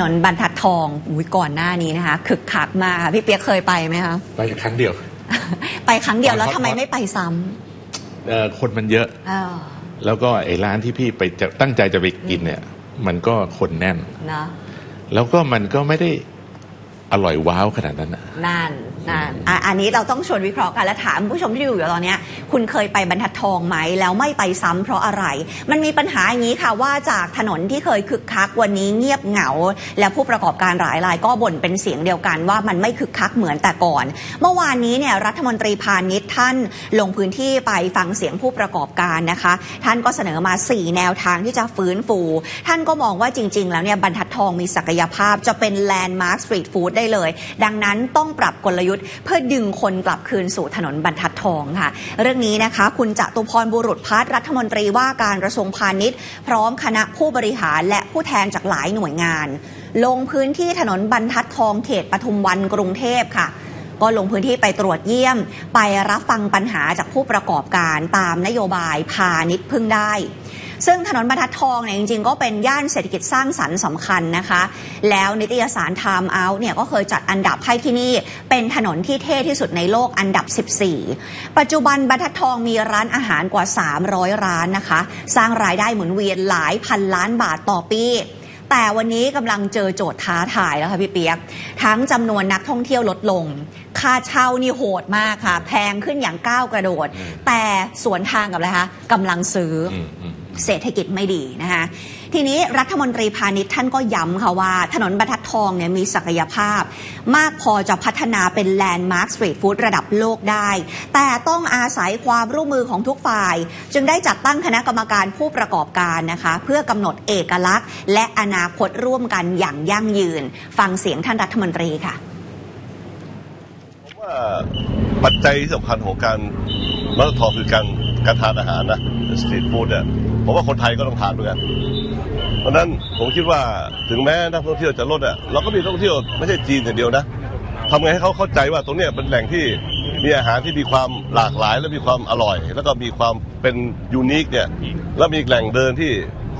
นนบรรทัดทองอุ้ยก่อนหน้านี้นะคะคึกคักมากค่ะพี่เปียกเคยไปไหมคะไปครั้งเดียว ไปครั้งเดียวแล้วก่อนทำไมก่อนไม่ไปซ้เอ่อคนมันเยอะำอ้าวแล้วก็ไอ้ร้านที่พี่ไปจะตั้งใจจะไปกินเนี่ย มันก็คนแน่น เนาะแล้วก็มันก็ไม่ได้อร่อยว้าวขนาดนั้นนะ นั่นนั่น อะอันนี้เราต้องชวนวิเคราะห์กันและถามผู้ชมที่ดูอยู่ตอนนี้คุณเคยไปบรรทัดทองไหม แล้วไม่ไปซ้ำเพราะอะไร มันมีปัญหาอย่างนี้ค่ะว่าจากถนนที่เคยคึกคักวันนี้เงียบเหงา และผู้ประกอบการหลายรายก็บ่นเป็นเสียงเดียวกันว่ามันไม่คึกคักเหมือนแต่ก่อน เมื่อวานนี้เนี่ยรัฐมนตรีพาณิชย์ท่านลงพื้นที่ไปฟังเสียงผู้ประกอบการนะคะ ท่านก็เสนอมา 4 แนวทางที่จะฟื้นฟู ท่านก็มองว่าจริง ๆ แล้วเนี่ยบรรทัดทองมีศักยภาพจะเป็นแลนด์มาร์คสตรีทฟู้ดได้เลย ดังนั้นต้องปรับกลยุทธ์เพื่อดึงคนกลับคืนสู่ถนนบรรทัดทองค่ะ เรื่องนี้นะคะ คุณจตุพรบุรุษพัฒนรัฐมนตรีว่าการกระทรวงพาณิชย์ พร้อมคณะผู้บริหารและผู้แทนจากหลายหน่วยงาน ลงพื้นที่ถนนบรรทัดทองเขตปทุมวันกรุงเทพค่ะก็ลงพื้นที่ไปตรวจเยี่ยม ไปรับฟังปัญหาจากผู้ประกอบการตามนโยบายพาณิชย์พึ่งได้ ซึ่งถนนบรรทัดทองเนี่ยจริงๆ ก็เป็นย่านเศรษฐกิจสร้างสรรค์สำคัญนะคะ แล้วนิตยสาร Time Out เนี่ยก็เคยจัดอันดับให้ที่นี่ เป็นถนนที่เท่ที่สุดในโลกอันดับ 14 ปัจจุบันบรรทัดทองมีร้านอาหารกว่า 300 ร้านนะคะ สร้างรายได้หมุนเวียนหลายพันล้านบาทต่อปีแต่วันนี้กำลังเจอโจทย์ท้าทายแล้วค่ะพี่เปียก ทั้งจำนวนนักท่องเที่ยวลดลง ค่าเช่านี่โหดมากค่ะ แพงขึ้นอย่างก้าวกระโดดอืมแต่สวนทางกับอะไรคะกำลังซื้อออืมอืม เศรษฐกิจไม่ดีนะคะทีนี้รัฐมนตรีพาณิชย์ท่านก็ย้ำค่ะว่า ถนนบรรทัดทองเนี่ยมีศักยภาพ มากพอจะพัฒนาเป็นแลนด์มาร์คสตรีทฟู้ดระดับโลกได้ แต่ต้องอาศัยความร่วมมือของทุกฝ่าย จึงได้จัดตั้งคณะกรรมการผู้ประกอบการนะคะ เพื่อกำหนดเอกลักษณ์ และอนาคตร่วมกันอย่างยั่งยืน ฟังเสียงท่านรัฐมนตรีค่ะผมว่าปัจจัยสำคัญของการมาราธอนคือการ การทานอาหารนะสตรีทฟู้ดเนี่ยผมว่าคนไทยก็ต้องทานด้วยกัน เพราะนั้นผมคิดว่าถึงแม้นักท่องเที่ยวจะลดอะเราก็มีนักท่องเที่ยวไม่ใช่จีนอย่างเดียวนะทำไงให้เขาเข้าใจว่าตรงนี้เป็นแหล่งที่มีอาหารที่มีความหลากหลายและมีความอร่อย แล้วก็มีความเป็นยูนิคเนี่ยแล้วมีแหล่งเดินที่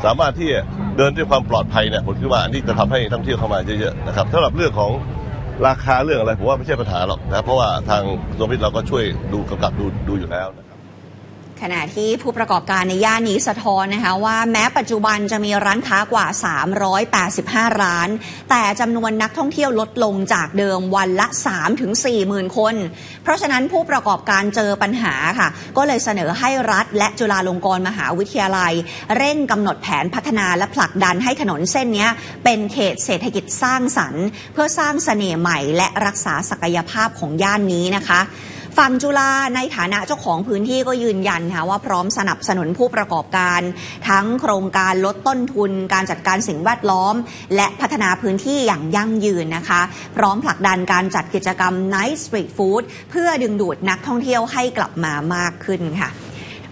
สามารถที่เดินด้วยความปลอดภัยเนี่ยผมคิดว่าอันนี้จะทำให้นักท่องเที่ยวเข้ามาเยอะๆนะครับสำหรับเรื่องของราคาเรื่องอะไรผมว่าไม่ใช่ปัญหาหรอกนะเพราะว่าทางกระทรวงพิษเราก็ช่วยดูกำกับดูดูอยู่แล้วนะ ขณะที่ผู้ประกอบการในย่านนี้สะท้อนนะคะว่าแม้ปัจจุบันจะมีร้านค้ากว่า 385 ร้าน แต่จำนวนนักท่องเที่ยวลดลงจากเดิมวันละ 3-4หมื่นคน เพราะฉะนั้นผู้ประกอบการเจอปัญหาค่ะ ก็เลยเสนอให้รัฐและจุฬาลงกรณ์มหาวิทยาลัย เร่งกำหนดแผนพัฒนาและผลักดันให้ถนนเส้นนี้เป็นเขตเศรษฐกิจสร้างสรรค์ เพื่อสร้างเสน่ห์ใหม่ และรักษาศักยภาพของย่านนี้นะคะ ฝั่งจุฬาในฐานะเจ้าของพื้นที่ก็ยืนยันค่ะว่าพร้อมสนับสนุนผู้ประกอบการ ทั้งโครงการลดต้นทุน การจัดการสิ่งแวดล้อม และพัฒนาพื้นที่อย่างยั่งยืนนะคะ พร้อมผลักดันการจัดกิจกรรม Night Street Food เพื่อดึงดูดนักท่องเที่ยวให้กลับมามากขึ้นค่ะ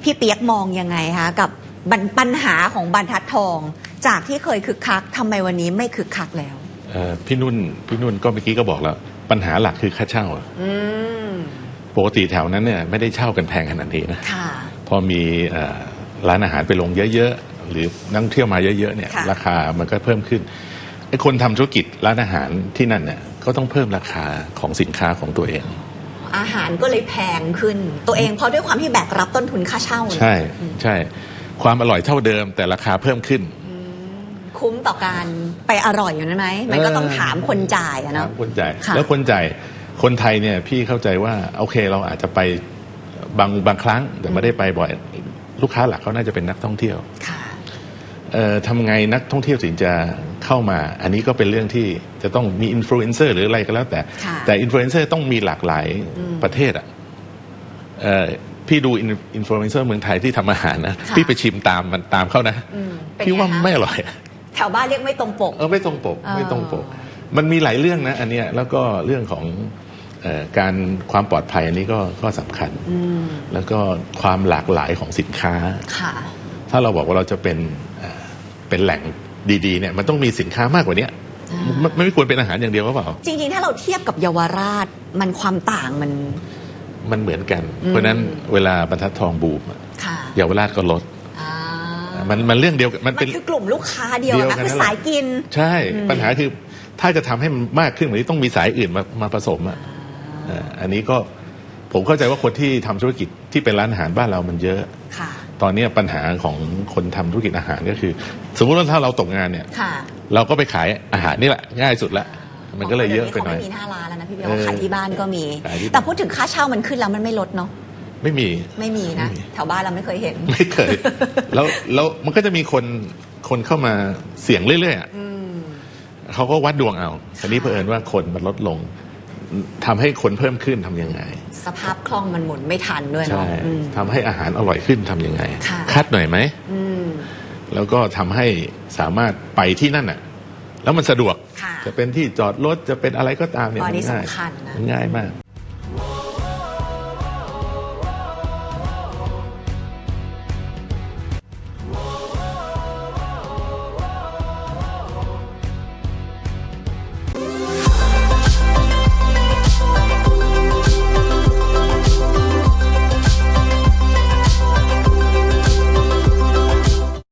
พี่เปียกมองยังไงคะกับปัญปัญหาของบรรทัดทอง จากที่เคยคึกคักทำไมวันนี้ไม่คึกคักแล้วเอ่อพี่นุ่นพี่นุ่นก็เมื่อกี้ก็บอกแล้ว ปัญหาหลักคือค่าเช่าอืม ปกติแถวนั้นเนี่ยไม่ได้เช่ากันแพงขนาดนี้นะค่ะ พอมีเอ่อร้านอาหารไปลงเยอะๆ หรือนักท่องเที่ยวมาเยอะๆเนี่ยค่ะ ราคามันก็เพิ่มขึ้นไอ้คนทำธุรกิจร้านอาหารที่นั่นเนี่ยก็ต้องเพิ่มราคาของสินค้าของตัวเอง อาหารก็เลยแพงขึ้น ตัวเองเพราะด้วยความที่แบกรับต้นทุนค่าเช่าใช่ใช่ ความอร่อยเท่าเดิมแต่ราคาเพิ่มขึ้น คุ้มต่อการไปอร่อยอยู่นั้นไหมมันก็ต้องถามคนจ่ายอะเนาะถามคนจ่ายค่ะ แล้วคนจ่าย คนไทยเนี่ยพี่เข้าใจว่าโอเคเราอาจจะไปบางบางครั้งแต่ไม่ได้ไปบ่อยลูกค้าหลักเขาน่าจะเป็นนักท่องเที่ยวค่ะเอ่อทำไงนักท่องเที่ยวถึงจะเข้ามา อันนี้ก็เป็นเรื่องที่จะต้องมีอินฟลูเอนเซอร์หรืออะไรก็แล้วแต่ค่ะแต่อินฟลูเอนเซอร์ต้องมีหลากหลายอืมประเทศอะเอ่อพี่ดูอินฟลูเอนเซอร์เมืองไทยที่ทำอาหารนะค่ะพี่ไปชิมตามมันตามเขานะอืมเป็นพี่ว่าไงคะไม่อร่อย แถวบ้านเรียกไม่ตรงปก เออไม่ตรงปกอ่าไม่ตรงปก มันมีหลายเรื่องนะ อันเนี้ยแล้วก็เรื่องของเออ การความปลอดภัยอันนี้ก็ก็สำคัญอืมแล้วก็ความหลากหลายของสินค้าค่ะถ้าเราบอกว่าเราจะเป็นเอ่อเป็นแหล่งดีๆเนี่ยมันต้องมีสินค้ามากกว่าเนี้ยอ่ามันมันไม่ควรเป็นอาหารอย่างเดียวหรือเปล่า จริงๆ ถ้าเราเทียบกับเยาวราชมันความต่างมันมันเหมือนกันอืมเพราะฉะนั้นเวลาบรรทัดทองบูมอะค่ะเยาวราชก็ลดอ่ามันมันเรื่องเดียวกันมันมัเป็นนคือกลุ่มลูกค้าเดียวเดียวนะกันคือนั่นแหละสายกิน ใช่ปัญหาคือถ้าจะทำให้มันมากขึ้นกว่านี้ต้องมีสายอื่นมามาผสมอะเอ่ออันนี้ก็ผมเข้าใจว่าคนที่ทำธุรกิจที่เป็นร้านอาหารบ้านเรามันเยอะค่ะตอนนี้ปัญหาของคนทำธุรกิจอาหารก็คือ สมมุติว่าถ้าเราตกงานเนี่ยค่ะเราก็ไปขายอาหารนี่แหละง่ายสุดละมันก็เลยเยอะไปหน่อยเขาไม่มีหน้าร้านแล้วนะพี่เบลเออขายที่บ้านก็มีขายที่บ้านแต่พูดถึงค่าเช่ามันขึ้นแล้วมันไม่ลดเนาะไม่มีไม่มีนะไม่มีแถวบ้านเราไม่เคยเห็น ไม่เคย แล้วแล้วมันก็จะมีคนคนเข้ามาเสี่ยงเรื่อยๆอะเขาก็วัดดวงเอาทีนี้เผอิญว่าคนมันลดลง ทำให้คนเพิ่มขึ้นทำยังไง สภาพคล่องมันหมุนไม่ทันด้วยใช่เนาะอืมทำให้อาหารอร่อยขึ้นทำยังไงค่ะคัดหน่อยไหมอืมแล้วก็ทำให้สามารถไปที่นั่นน่ะ แล้วมันสะดวกค่ะจะเป็นที่จอดรถจะเป็นอะไรก็ตามเนี่ยอ๋ออันนี้มัง่ายสำคัญนะมันง่ายมาก